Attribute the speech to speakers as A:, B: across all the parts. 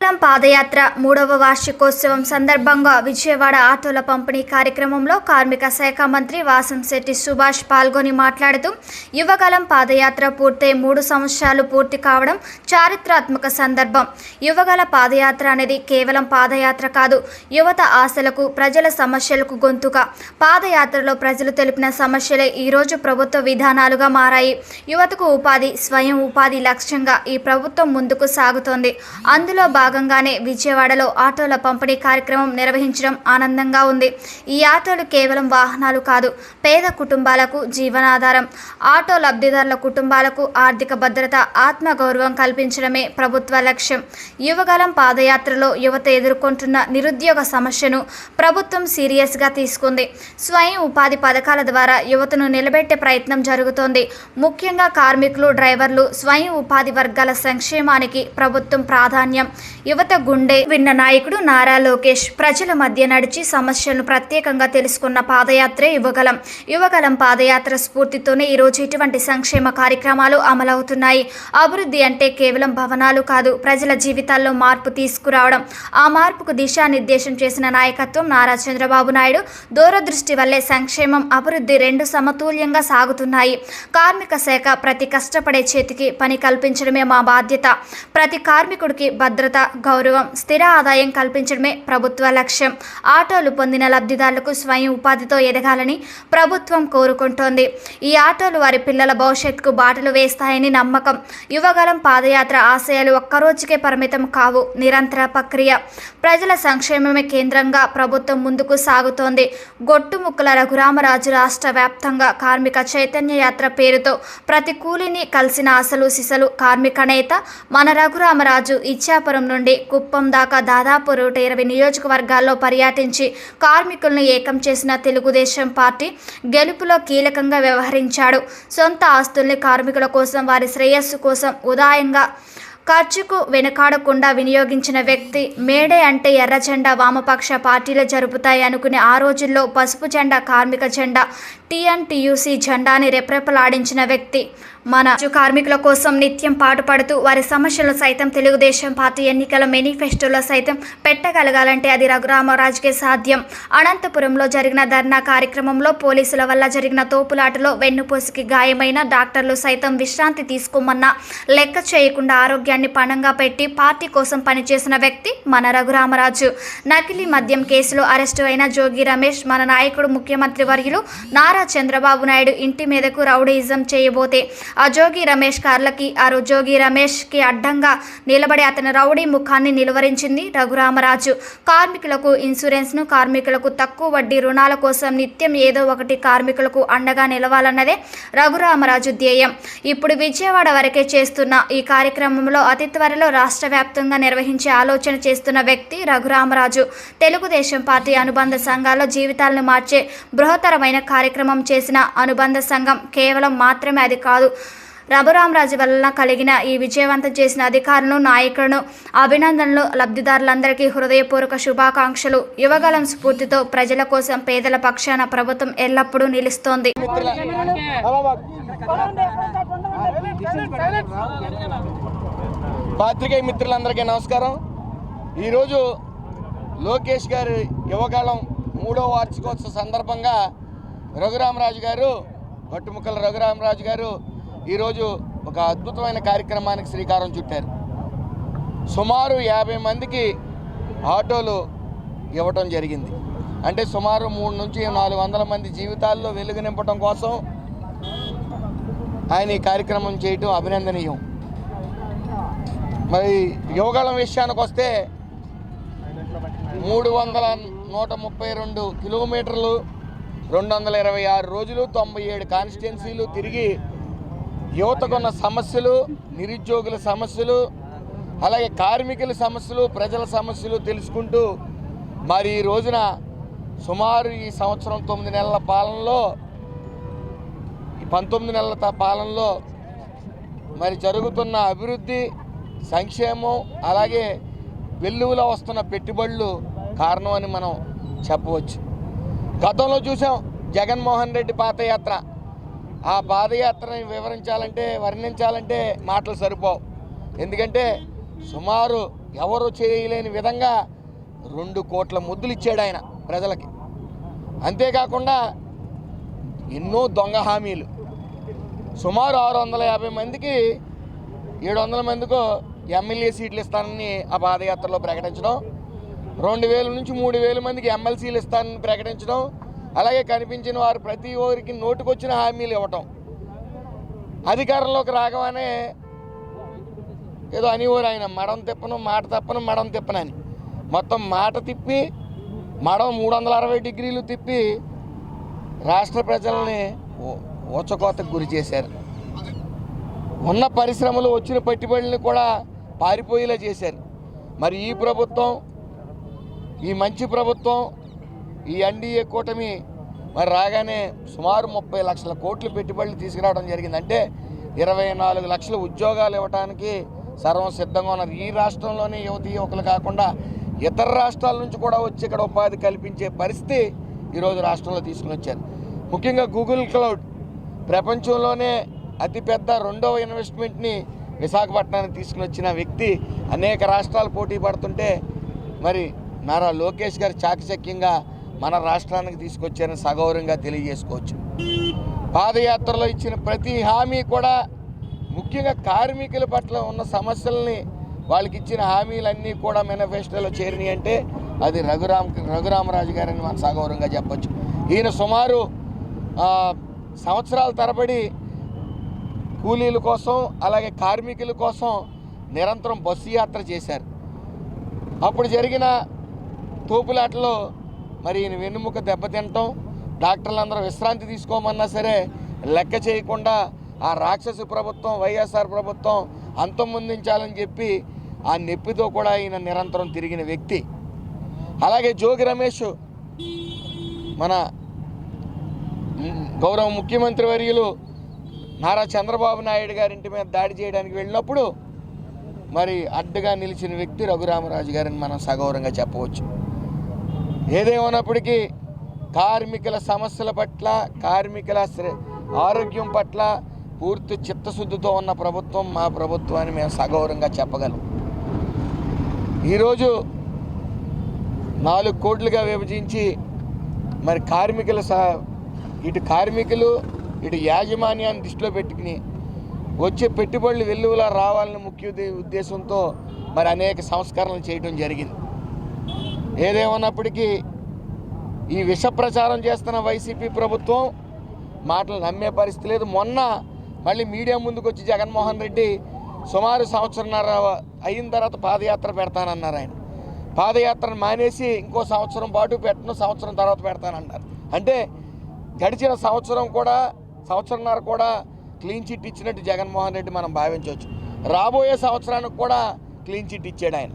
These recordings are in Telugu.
A: శ్రీకాకుళం పాదయాత్ర మూడవ వార్షికోత్సవం సందర్భంగా విజయవాడ ఆటోల పంపిణీ కార్యక్రమంలో కార్మిక శాఖ మంత్రి వాసంశెట్టి సుభాష్ పాల్గొని మాట్లాడుతూ యువగలం పాదయాత్ర పూర్తయి మూడు సంవత్సరాలు పూర్తి కావడం చారిత్రాత్మక సందర్భం. యువగల పాదయాత్ర అనేది కేవలం పాదయాత్ర కాదు యువత ఆశలకు ప్రజల సమస్యలకు గొంతుక. పాదయాత్రలో ప్రజలు తెలిపిన సమస్యలే ఈరోజు ప్రభుత్వ విధానాలుగా మారాయి. యువతకు ఉపాధి స్వయం ఉపాధి లక్ష్యంగా ఈ ప్రభుత్వం ముందుకు సాగుతోంది. అందులో భాగంగానే విజయవాడలో ఆటోల పంపిణీ కార్యక్రమం నిర్వహించడం ఆనందంగా ఉంది. ఈ ఆటోలు కేవలం వాహనాలు కాదు పేద కుటుంబాలకు జీవనాధారం. ఆటో లబ్ధిదారుల కుటుంబాలకు ఆర్థిక భద్రత ఆత్మగౌరవం కల్పించడమే ప్రభుత్వ లక్ష్యం. యువగలం పాదయాత్రలో యువత ఎదుర్కొంటున్న నిరుద్యోగ సమస్యను ప్రభుత్వం సీరియస్గా తీసుకుంది. స్వయం ఉపాధి పథకాల ద్వారా యువతను నిలబెట్టే ప్రయత్నం జరుగుతోంది. ముఖ్యంగా కార్మికులు డ్రైవర్లు స్వయం ఉపాధి వర్గాల సంక్షేమానికి ప్రభుత్వం ప్రాధాన్యం. యువత గుండె విన్న నాయకుడు నారా లోకేష్ ప్రజల మధ్య నడిచి సమస్యలను ప్రత్యేకంగా తెలుసుకున్న పాదయాత్రే యువగలం. యువగలం పాదయాత్ర స్ఫూర్తితోనే ఈరోజు ఇటువంటి సంక్షేమ కార్యక్రమాలు అమలవుతున్నాయి. అభివృద్ధి అంటే కేవలం భవనాలు కాదు ప్రజల జీవితాల్లో మార్పు తీసుకురావడం. ఆ మార్పుకు దిశానిర్దేశం చేసిన నాయకత్వం నారా చంద్రబాబు నాయుడు. దూరదృష్టి వల్లే సంక్షేమం అభివృద్ధి రెండు సమతుల్యంగా సాగుతున్నాయి. కార్మిక శాఖ ప్రతి కష్టపడే చేతికి పని కల్పించడమే మా బాధ్యత. ప్రతి కార్మికుడికి భద్రత గౌరవం స్థిర ఆదాయం కల్పించడమే ప్రభుత్వ లక్ష్యం. ఆటోలు పొందిన లబ్ధిదారులకు స్వయం ఉపాధితో ఎదగాలని ప్రభుత్వం కోరుకుంటోంది. ఈ ఆటోలు వారి పిల్లల భవిష్యత్తుకు బాటలు వేస్తాయని నమ్మకం. యువగలం పాదయాత్ర ఆశయాలు ఒక్కరోజుకే పరిమితం కావు. నిరంతర ప్రక్రియ. ప్రజల సంక్షేమమే కేంద్రంగా ప్రభుత్వం ముందుకు సాగుతోంది. గొట్టుముక్కల రఘురామరాజు రాష్ట్ర వ్యాప్తంగా కార్మిక చైతన్య యాత్ర పేరుతో ప్రతి కూలీని కలిసిన అసలు సిసలు కార్మిక నేత మన రఘురామరాజు ఇచ్చాపురం నుండి కుప్పం దాకా దాదాపు నూట ఇరవై నియోజకవర్గాల్లో పర్యటించి కార్మికులను ఏకం చేసిన తెలుగుదేశం పార్టీ గెలుపులో కీలకంగా వ్యవహరించాడు. సొంత ఆస్తుల్ని కార్మికుల కోసం వారి శ్రేయస్సు కోసం ఉదాయంగా ఖర్చుకు వెనకాడకుండా వినియోగించిన వ్యక్తి మేడే అంటే ఎర్ర జెండా వామపక్ష పార్టీలు జరుపుతాయి అనుకునే ఆ రోజుల్లో పసుపు జెండా కార్మిక జెండా టీఎన్టీయూసీ జెండాని రెప్రెపలాడించిన వ్యక్తి మన కార్మికుల కోసం నిత్యం పాటుపడుతూ వారి సమస్యలు సైతం తెలుగుదేశం పార్టీ ఎన్నికల మేనిఫెస్టోలో సైతం పెట్టగలగాలంటే అది రఘురామరాజుకే సాధ్యం. అనంతపురంలో జరిగిన ధర్నా కార్యక్రమంలో పోలీసుల వల్ల జరిగిన తోపులాటలో వెన్నుపూసకి గాయమైన డాక్టర్లు సైతం విశ్రాంతి తీసుకోమన్నా లెక్క చేయకుండా ఆరోగ్యాన్ని పణంగా పెట్టి పార్టీ కోసం పనిచేసిన వ్యక్తి మన రఘురామరాజు నకిలీ మద్యం కేసులో అరెస్టు అయిన జోగి రమేష్ మన నాయకుడు ముఖ్యమంత్రి వర్యులు నారా చంద్రబాబు నాయుడు ఇంటి మీదకు రౌడీయిజం చేయబోతే ఆ జోగి రమేష్ కార్లకి ఆ జోగి రమేష్కి అడ్డంగా నిలబడి అతని రౌడీ ముఖాన్ని నిలువరించింది రఘురామరాజు. కార్మికులకు ఇన్సూరెన్స్ను కార్మికులకు తక్కువ వడ్డీ రుణాల కోసం నిత్యం ఏదో ఒకటి కార్మికులకు అండగా నిలవాలన్నదే రఘురామరాజు ధ్యేయం. ఇప్పుడు విజయవాడ వరకే చేస్తున్న ఈ కార్యక్రమంలో అతి త్వరలో రాష్ట్ర వ్యాప్తంగా నిర్వహించే ఆలోచన చేస్తున్న వ్యక్తి రఘురామరాజు. తెలుగుదేశం పార్టీ అనుబంధ సంఘాల్లో జీవితాలను మార్చే బృహత్తరమైన కార్యక్రమం చేసిన అనుబంధ సంఘం కేవలం మాత్రమే అది కాదు రఘురామరాజు వలన కలిగిన ఈ విజయవంతం చేసిన అధికారులను నాయకులను అభినందనలు లబ్ధిదారులందరికీ హృదయపూర్వక శుభాకాంక్షలు. యువగలం స్ఫూర్తితో ప్రజల కోసం పేదల పక్షాన ప్రభుత్వం ఎల్లప్పుడూ నిలుస్తోంది.
B: పాత్రికేయ మిత్రులందరికీ నమస్కారం. ఈరోజు లోకేష్ గారి యువకాలం మూడో వార్షికోత్సవ సందర్భంగా రఘురామరాజు గారు గట్టుముక్కల రఘురామరాజు గారు ఈరోజు ఒక అద్భుతమైన కార్యక్రమానికి శ్రీకారం చుట్టారు. సుమారు యాభై మందికి ఆటోలు ఇవ్వటం జరిగింది. అంటే సుమారు మూడు నుంచి నాలుగు వందల మంది జీవితాల్లో వెలుగు నింపడం కోసం ఆయన ఈ కార్యక్రమం చేయటం అభినందనీయం. మరి యోగాల విషయానికి వస్తే మూడు వందల నూట ముప్పై రెండు కిలోమీటర్లు రెండు వందల ఇరవై ఆరు రోజులు తొంభై ఏడు కాన్స్టిట్యున్సీలు తిరిగి యువతకున్న సమస్యలు నిరుద్యోగుల సమస్యలు అలాగే కార్మికుల సమస్యలు ప్రజల సమస్యలు తెలుసుకుంటూ మరి ఈ రోజున సుమారు ఈ సంవత్సరం తొమ్మిది నెలల పాలనలో ఈ పంతొమ్మిది నెలల పాలనలో మరి జరుగుతున్న అభివృద్ధి సంక్షేమం అలాగే వెల్లువలో వస్తున్న పెట్టుబడులు కారణం అని మనం చెప్పవచ్చు. గతంలో చూసాం జగన్మోహన్ రెడ్డి పాదయాత్ర. ఆ పాదయాత్రని వివరించాలంటే వర్ణించాలంటే మాటలు సరిపోవు. ఎందుకంటే సుమారు ఎవరు చేయలేని విధంగా రెండు కోట్ల ముద్దులు ఇచ్చాడు ఆయన ప్రజలకి. అంతేకాకుండా ఎన్నో దొంగ హామీలు. సుమారు ఆరు వందల యాభై మందికి ఏడు వందల మందికో ఎమ్మెల్యే సీట్లు ఇస్తానని ఆ పాదయాత్రలో ప్రకటించడం. రెండు వేల నుంచి మూడు వేల మందికి ఎమ్మెల్సీలు ఇస్తానని ప్రకటించడం. అలాగే కనిపించిన వారు ప్రతి ఒక్కరికి నోటుకొచ్చిన హామీలు ఇవ్వటం. అధికారంలోకి రాగానే ఏదో అనేవారు ఆయన మడం తిప్పను మాట తప్పను మడం తిప్పనని మొత్తం మాట తిప్పి మడం మూడు వందల అరవై డిగ్రీలు తిప్పి రాష్ట్ర ప్రజల్ని ఉచ్చకోతకు గురి చేశారు. ఉన్న పరిశ్రమలు వచ్చిన పెట్టుబడులను కూడా పారిపోయేలా చేశారు. మరి ఈ ప్రభుత్వం ఈ మంచి ప్రభుత్వం ఈ ఎన్డీఏ కూటమి మరి రాగానే సుమారు ముప్పై లక్షల కోట్లు పెట్టుబడులు తీసుకురావడం జరిగింది. అంటే ఇరవై నాలుగు లక్షల ఉద్యోగాలు ఇవ్వడానికి సర్వం సిద్ధంగా ఉన్నారు ఈ రాష్ట్రంలోనే యువతి యువకులు కాకుండా ఇతర రాష్ట్రాల నుంచి కూడా వచ్చి ఇక్కడ ఉపాధి కల్పించే పరిస్థితి ఈరోజు రాష్ట్రంలో తీసుకుని వచ్చారు. ముఖ్యంగా గూగుల్ క్లౌడ్ ప్రపంచంలోనే అతిపెద్ద రెండవ ఇన్వెస్ట్మెంట్ని విశాఖపట్నానికి తీసుకుని వచ్చిన వ్యక్తి అనేక రాష్ట్రాలు పోటీ పడుతుంటే మరి నారా లోకేష్ గారు చాకచక్యంగా మన రాష్ట్రానికి తీసుకొచ్చారని సగౌరవంగా తెలియజేసుకోవచ్చు. పాదయాత్రలో ఇచ్చిన ప్రతి హామీ కూడా ముఖ్యంగా కార్మికుల పట్ల ఉన్న సమస్యల్ని వాళ్ళకి ఇచ్చిన హామీలన్నీ కూడా మేనిఫెస్టోలో చేరినాయి అంటే అది రఘురామ్ రఘురామరాజు గారని మనం సగౌరవంగా చెప్పచ్చు. ఈయన సుమారు సంవత్సరాల తరబడి కూలీల కోసం అలాగే కార్మికుల కోసం నిరంతరం బస్సు యాత్ర చేశారు. అప్పుడు జరిగిన తోపులాటలో మరి ఈయన వెన్నుముక దెబ్బతినటం డాక్టర్లందరూ విశ్రాంతి తీసుకోమన్నా సరే లెక్క చేయకుండా ఆ రాక్షసి ప్రభుత్వం వైఎస్ఆర్ ప్రభుత్వం అంతమొందించాలని చెప్పి ఆ నొప్పితో కూడా ఈయన నిరంతరం తిరిగిన వ్యక్తి. అలాగే జోగి రమేష్ మన గౌరవ ముఖ్యమంత్రి వర్యులు నారా చంద్రబాబు నాయుడు గారింటి మీద దాడి చేయడానికి వెళ్ళినప్పుడు మరి అడ్డుగా నిలిచిన వ్యక్తి రఘురామరాజు గారిని మనం సగౌరవంగా చెప్పవచ్చు. ఏదేమైనప్పటికీ కార్మికుల సమస్యల పట్ల కార్మికుల ఆరోగ్యం పట్ల పూర్తి చిత్తశుద్ధితో ఉన్న ప్రభుత్వం మా ప్రభుత్వాన్ని మేము సగౌరవంగా చెప్పగలం. ఈరోజు నాలుగు కోట్లుగా విభజించి మరి కార్మికుల ఇటు కార్మికులు ఇటు యాజమాన్యాన్ని దృష్టిలో పెట్టుకుని వచ్చే పెట్టుబడులు వెల్లువలా రావాలని ముఖ్య ఉద్దేశంతో మరి అనేక సంస్కరణలు చేయడం జరిగింది. ఏదేమన్నప్పటికీ ఈ విష ప్రచారం చేస్తున్న వైసీపీ ప్రభుత్వం మాటలు నమ్మే పరిస్థితి లేదు. మొన్న మళ్ళీ మీడియా ముందుకు వచ్చి జగన్మోహన్ రెడ్డి సుమారు సంవత్సరంన్నర అయిన తర్వాత పాదయాత్ర పెడతానన్నారు ఆయన. పాదయాత్రను మానేసి ఇంకో సంవత్సరం పాటు పెట్టను సంవత్సరం తర్వాత పెడతానన్నారు. అంటే గడిచిన సంవత్సరం కూడా సంవత్సరంన్నర కూడా క్లీన్ చిట్ ఇచ్చినట్టు జగన్మోహన్ రెడ్డి మనం భావించవచ్చు. రాబోయే సంవత్సరానికి కూడా క్లీన్ చిట్ ఇచ్చాడు ఆయన.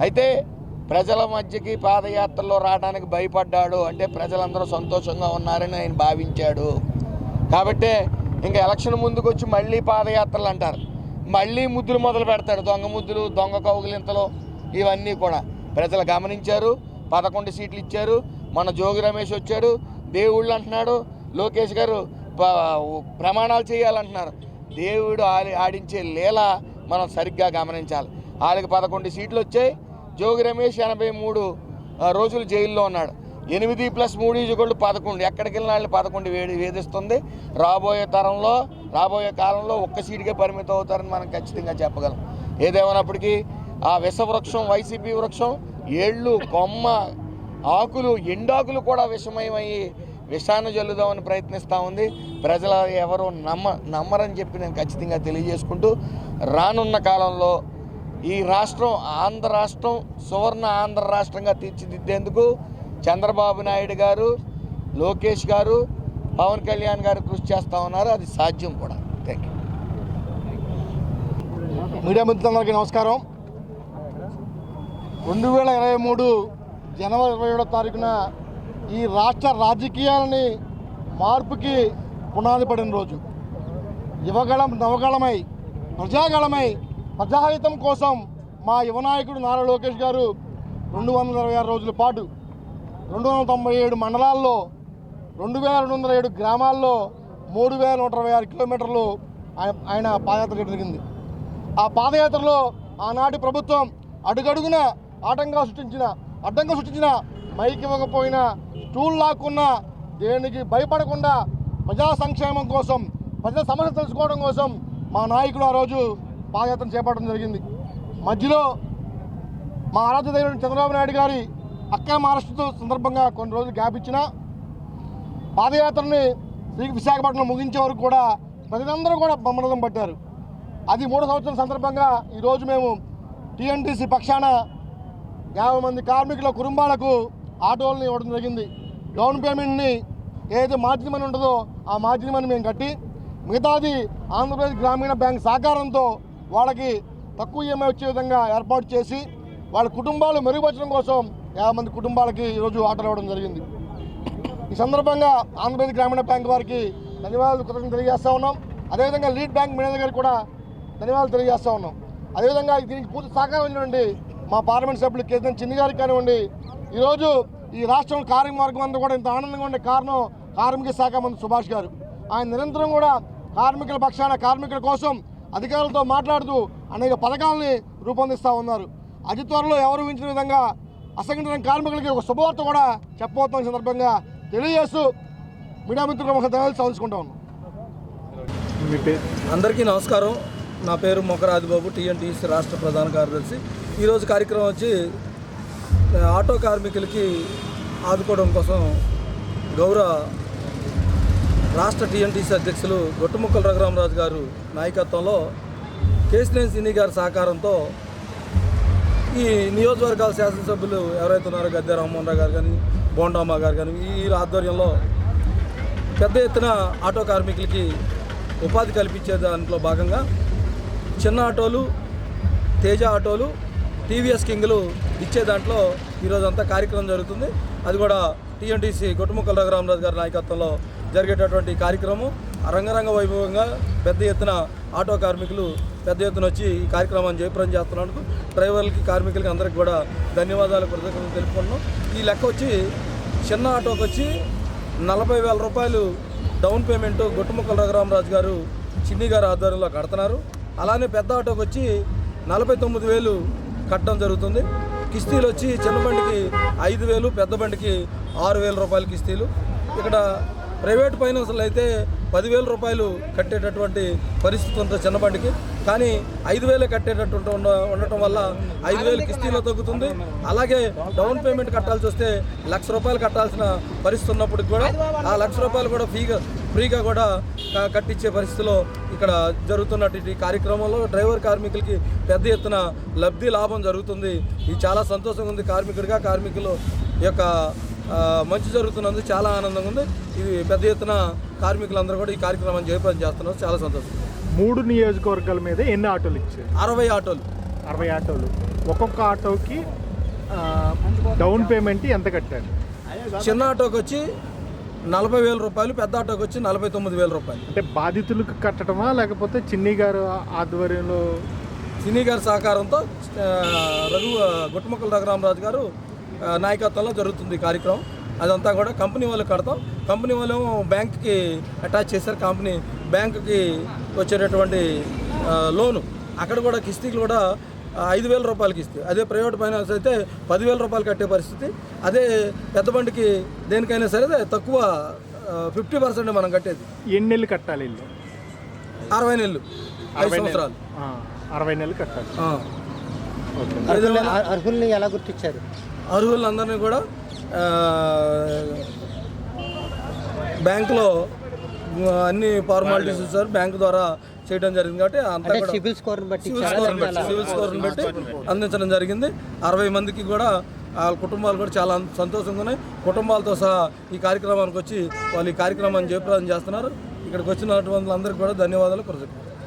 B: అయితే ప్రజల మధ్యకి పాదయాత్రలో రావడానికి భయపడ్డాడు. అంటే ప్రజలందరూ సంతోషంగా ఉన్నారని ఆయన భావించాడు. కాబట్టే ఇంకా ఎలక్షన్ ముందుకు వచ్చి మళ్ళీ పాదయాత్రలు అంటారు. మళ్ళీ ముద్దులు మొదలు పెడతాడు. దొంగ ముద్దులు దొంగ కౌగులింతలు ఇవన్నీ కూడా. ప్రజలు గమనించారు. పదకొండు సీట్లు ఇచ్చారు. మన జోగి రమేష్ వచ్చాడు. దేవుళ్ళు అంటున్నాడు. లోకేష్ గారు ప్రమాణాలు చేయాలంటున్నారు. దేవుడు ఆడి ఆడించే లీల మనం సరిగ్గా గమనించాలి. వాళ్ళకి పదకొండు సీట్లు వచ్చాయి. జోగి రమేష్ ఎనభై మూడు రోజులు జైల్లో ఉన్నాడు. ఎనిమిది ప్లస్ మూడు ఈజుగోళ్ళు పదకొండు. ఎక్కడికి వెళ్ళిన వాళ్ళు పదకొండు వేడి వేధిస్తుంది. రాబోయే తరంలో రాబోయే కాలంలో ఒక్క సీటుకే పరిమితం అవుతారని మనం ఖచ్చితంగా చెప్పగలం. ఏదేమైనప్పటికీ ఆ విషవృక్షం వైసీపీ వృక్షం ఏళ్ళు కొమ్మ ఆకులు ఎండాకులు కూడా విషమయమయ్యి విషాన్ని జల్లుదామని ప్రయత్నిస్తూ ఉంది. ప్రజలు ఎవరు నమ్మ నమ్మరని చెప్పి నేను ఖచ్చితంగా తెలియజేసుకుంటూ రానున్న కాలంలో ఈ రాష్ట్రం ఆంధ్ర రాష్ట్రం సువర్ణ ఆంధ్ర రాష్ట్రంగా తీర్చిదిద్దేందుకు చంద్రబాబు నాయుడు గారు లోకేష్ గారు పవన్ కళ్యాణ్ గారు కృషి చేస్తూ ఉన్నారు. అది సాధ్యం కూడా. థ్యాంక్ యూ
C: మీడియా మిత్రులందరికీ నమస్కారం. రెండు వేల ఇరవై మూడు జనవరి ఇరవై ఏడో తారీఖున ఈ రాష్ట్ర రాజకీయాలని మార్పుకి పునాది పడిన రోజు. యువగళం నవగళమై ప్రజాగళమై ప్రజాహితం కోసం మా యువనాయకుడు నారా లోకేష్ గారు రెండు వందల ఇరవై ఆరు రోజుల పాటు రెండు వందల తొంభై ఏడు మండలాల్లో రెండు వేల రెండు వందల ఏడు గ్రామాల్లో మూడు వేల నూట ఇరవై ఆరు కిలోమీటర్లు ఆయన ఆయన పాదయాత్ర జరిగింది. ఆ పాదయాత్రలో ఆనాటి ప్రభుత్వం అడుగడుగున ఆటంగా సృష్టించిన అడ్డంగా సృష్టించిన మైక్ ఇవ్వకపోయినా స్టూల్ లాక్కున్నా దేనికి భయపడకుండా ప్రజా సంక్షేమం కోసం ప్రజల సమస్య తెలుసుకోవడం కోసం మా నాయకుడు ఆ రోజు పాదయాత్ర చేపట్టడం జరిగింది. మధ్యలో మా ఆరాధ్య దైవం చంద్రబాబు నాయుడు గారి అక్క మహారాష్ట్రతో సందర్భంగా కొన్ని రోజులు గ్యాప్ ఇచ్చిన పాదయాత్రని శ్రీ విశాఖపట్నం ముగించే వరకు కూడా ప్రజలందరూ కూడా బొమ్మరదం పట్టారు. అది మూడో సంవత్సరం సందర్భంగా ఈరోజు మేము టీఎన్టీసీ పక్షాన యాభై మంది కార్మికుల కుటుంబాలకు ఆటోలను ఇవ్వడం జరిగింది. డౌన్ పేమెంట్ని ఏదైతే మార్జిన్ మనీ ఉంటుందో ఆ మార్జిన్ మనీ మేము కట్టి మిగతాది ఆంధ్రప్రదేశ్ గ్రామీణ బ్యాంక్ సహకారంతో వాళ్ళకి తక్కువ ఈఎంఐ వచ్చే విధంగా ఏర్పాటు చేసి వాళ్ళ కుటుంబాలు మెరుగుపరచడం కోసం యాభై మంది కుటుంబాలకి ఈరోజు ఆటలు ఇవ్వడం జరిగింది. ఈ సందర్భంగా ఆంధ్రప్రదేశ్ గ్రామీణ బ్యాంక్ వారికి ధన్యవాదాలు కృతజ్ఞతలు తెలియజేస్తా ఉన్నాం. అదేవిధంగా లీడ్ బ్యాంక్ మేనేజర్ గారికి కూడా ధన్యవాదాలు తెలియజేస్తా ఉన్నాం. అదేవిధంగా దీనికి పూర్తి సహకారం ఇచ్చినటువంటి మా పార్లమెంట్ సభ్యులు కేసీఆర్ చిన్ని గారికి కానివ్వండి ఈరోజు ఈ రాష్ట్రం కార్మిక మార్గం అంతా కూడా ఇంత ఆనందంగా ఉండే కారణం కార్మిక శాఖ మంత్రి సుభాష్ గారు. ఆయన నిరంతరం కూడా కార్మికుల పక్షాన కార్మికుల కోసం అధికారులతో మాట్లాడుతూ అనేక పథకాలని రూపొందిస్తూ ఉన్నారు. అతి త్వరలో ఎవరు ఊహించిన విధంగా అసంఘటిత కార్మికులకి ఒక శుభవార్త కూడా చెప్పబోతున్న సందర్భంగా. తెలియజేస్తూ మీడియా మిత్రులు ధన్యవాదాలు చదువుకుంటా ఉన్నాం.
D: మీ
E: అందరికీ నమస్కారం. నా పేరు మొకరాది బాబు టీఎన్టీసీ రాష్ట్ర ప్రధాన కార్యదర్శి. ఈరోజు కార్యక్రమం వచ్చి ఆటో కార్మికులకి ఆదుకోవడం కోసం గౌరవ రాష్ట్ర టీఎన్టీసీ అధ్యక్షులు గొట్టుముక్కల రఘురామరాజు గారు నాయకత్వంలో కేసినేని సినీ గారి సహకారంతో ఈ నియోజకవర్గాల శాసనసభ్యులు ఎవరైతే ఉన్నారో గద్దె రామ్మోహన్ రావు గారు కానీ బోండమ్మ గారు కానీ ఈ ఆధ్వర్యంలో పెద్ద ఎత్తున ఆటో కార్మికులకి ఉపాధి కల్పించే దాంట్లో భాగంగా చిన్న ఆటోలు తేజ ఆటోలు టీవీఎస్ కింగ్లు ఇచ్చే దాంట్లో ఈరోజంతా కార్యక్రమం జరుగుతుంది. అది కూడా టీఎన్టీసీ గొట్టుముక్కల రఘురామరాజు గారి నాయకత్వంలో జరిగేటటువంటి కార్యక్రమం. రంగరంగ వైభవంగా పెద్ద ఎత్తున ఆటో కార్మికులు పెద్ద ఎత్తున వచ్చి ఈ కార్యక్రమాన్ని జయప్రం చేస్తున్నందుకు డ్రైవర్లకి కార్మికులకి అందరికి కూడా ధన్యవాదాలు కృతజ్ఞతలు తెలుపుకుంటున్నాం. ఈ లెక్క వచ్చి చిన్న ఆటోకి వచ్చి నలభై వేల రూపాయలు డౌన్ పేమెంట్ గుట్టుముక్కల రఘురామరాజు గారు చిన్ని గారు ఆధ్వర్యంలో కడుతున్నారు. అలానే పెద్ద ఆటోకి వచ్చి నలభై తొమ్మిది వేలు కట్టడం జరుగుతుంది. కిస్తీలు వచ్చి చిన్న బండికి ఐదు వేలు పెద్ద బండికి ఆరు వేల రూపాయల కిస్తీలు. ఇక్కడ ప్రైవేట్ ఫైనాన్స్లో అయితే పదివేల రూపాయలు కట్టేటటువంటి పరిస్థితి ఉంది చిన్నబండికి. కానీ ఐదు వేలే కట్టేటటువంటి ఉండటం వల్ల ఐదు వేలు కిస్తీలో తగ్గుతుంది. అలాగే డౌన్ పేమెంట్ కట్టాల్సి వస్తే లక్ష రూపాయలు కట్టాల్సిన పరిస్థితి ఉన్నప్పటికి కూడా ఆ లక్ష రూపాయలు కూడా ఫ్రీగా ఫ్రీగా కూడా కట్టించే పరిస్థితిలో ఇక్కడ జరుగుతున్నటువంటి కార్యక్రమంలో డ్రైవర్ కార్మికులకి పెద్ద ఎత్తున లబ్ధి లాభం జరుగుతుంది. ఇది చాలా సంతోషంగా ఉంది కార్మికుడిగా. కార్మికులు యొక్క మంచి జరుగుతున్నందుకు చాలా ఆనందంగా ఉంది. ఇది పెద్ద ఎత్తున కార్మికులందరూ కూడా ఈ కార్యక్రమాన్ని జయప్రదం చేస్తున్నారు. చాలా సంతోషం.
D: మూడు నియోజకవర్గాల మీద ఎన్ని ఆటోలు ఇచ్చారు?
E: అరవై ఆటోలు.
D: అరవై ఆటోలు. ఒక్కొక్క ఆటోకి డౌన్ పేమెంట్ ఎంత కట్టారు?
E: చిన్న ఆటోకి వచ్చి నలభై వేల రూపాయలు పెద్ద ఆటోకి వచ్చి నలభై తొమ్మిది వేల రూపాయలు.
D: అంటే బాధితులకు కట్టడమా లేకపోతే చిన్ని గారు ఆధ్వర్యంలో?
E: సినీ గారి సహకారంతో రఘు గుట్టుముక్కల రఘురామరాజు గారు నాయకత్వంలో జరుగుతుంది ఈ కార్యక్రమం. అదంతా కూడా కంపెనీ వాళ్ళు కడతాం. కంపెనీ వాళ్ళు బ్యాంక్కి అటాచ్ చేశారు. కంపెనీ బ్యాంకుకి వచ్చేటటువంటి లోను. అక్కడ కూడా కిస్తీలు కూడా ఐదు వేల రూపాయలకి ఇస్తే. అదే ప్రైవేట్ ఫైనాన్స్ అయితే పదివేల రూపాయలు కట్టే పరిస్థితి. అదే పెద్ద బండికి దేనికైనా సరే తక్కువ ఫిఫ్టీ పర్సెంట్ మనం కట్టేది.
D: ఎన్ని నెలలు కట్టాలి ఇల్లు?
E: అరవై నెలలు. ఐదు
D: అరవై నెలలు.
E: సంవత్సరాలు.
D: ఆ, అరవై నెలలు కట్టాలి.
F: అర్హుల్ని ఎలా గుర్తించారు?
E: అర్హులందరినీ కూడా బ్యాంకులో అన్ని ఫార్మాలిటీస్ ఇచ్చారు బ్యాంకు ద్వారా చేయడం జరిగింది కాబట్టి అంతా కూడా
F: స్కోర్
E: సివిల్? స్కోర్ని బట్టి సివిల్ స్కోర్ని బట్టి అందించడం జరిగింది. అరవై మందికి కూడా వాళ్ళ కుటుంబాలు కూడా చాలా సంతోషంగా ఉన్నాయి కుటుంబాలతో సహా ఈ కార్యక్రమానికి వచ్చి వాళ్ళు ఈ కార్యక్రమాన్ని జయప్రదం చేస్తున్నారు. ఇక్కడికి వచ్చినటువంటి అందరికీ కూడా ధన్యవాదాలు కృతజ్ఞతలు.